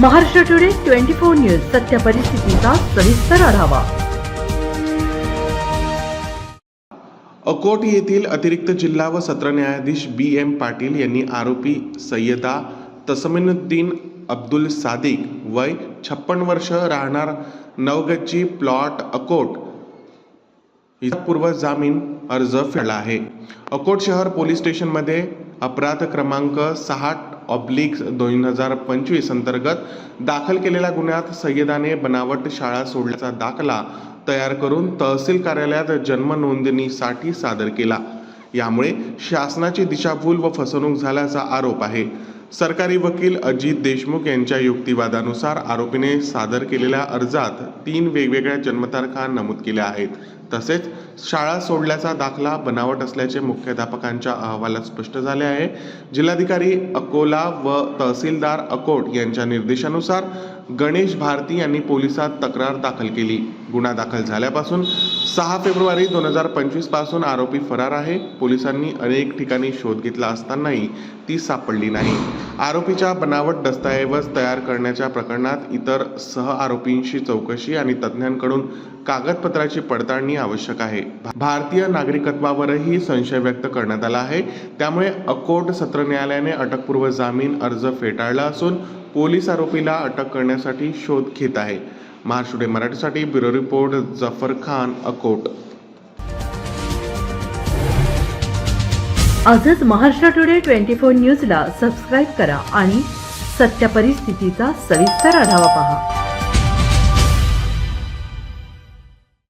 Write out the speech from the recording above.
Maharashtra today twenty four news सत्य परिस्थितीचा सविस्तर आढावा. अकोट येथील अतिरिक्त जिल्हा व सत्र न्यायाधीश बी एम पाटील यांनी आरोपी सय्यदा तसमिनुद्दीन अब्दुल सादिक वय छप्पन वर्ष राहणार नवगच्ची प्लॉट अकोट पूर्व जामीन अर्ज फेडला आहे. अकोट शहर पोलीस स्टेशनमध्ये अपराध क्रमांक सहा ऑब्लिक दोन हजार पंचवीस अंतर्गत दाखल केलेल्या गुन्ह्यात सय्यदाने बनावट शाळा सोडल्याचा दाखला तयार करून तहसील कार्यालयात जन्म नोंदणीसाठी सादर केला. यामुळे शासनाची दिशाभूल व फसवणूक झाल्याचा आरोप आहे. सरकारी वकील अजित देशमुख यांच्या युक्तिवादानुसार आरोपीने सादर केलेल्या अर्जात तीन वेगवेगळ्या जन्मतारखा नमूद केल्या आहेत. तसेच शाळा सोडल्याचा दाखला बनावट असल्याचे मुख्याध्यापकांच्या अहवालात स्पष्ट झाले आहे. जिल्हाधिकारी अकोला व तहसीलदार अकोट यांच्या निर्देशानुसार गणेश भारती यांनी पोलिसात तक्रार दाखल केली. गुन्हा दाखल झाल्यापासून सहा फेब्रुवारी दोन हजार पंचवीसपासून आरोपी फरार आहे. पोलिसांनी अनेक ठिकाणी शोध घेतला असतानाही ती सापडली नाही. आरोपीच्या बनावट दस्तऐवज तयार करण्याच्या प्रकरणात इतर सह आरोपींशी चौकशी आणि तज्ज्ञांकडून कागदपत्राची पडताळणी आवश्यक आहे. भारतीय नागरिकत्वावरही संशय व्यक्त करण्यात आला आहे. त्यामुळे अकोट सत्र न्यायालयाने अटकपूर्व जामीन अर्ज फेटाळला असून पोलीस आरोपीला अटक करण्यासाठी शोध घेत आहे. महाराष्ट्र मराठीसाठी ब्युरो रिपोर्ट जफर खान अकोट. आजच महाराष्ट्र टुडे ट्वेंटी फोर न्यूजला सबस्क्राईब करा आणि सत्य परिस्थितीचा सविस्तर आढावा पहा.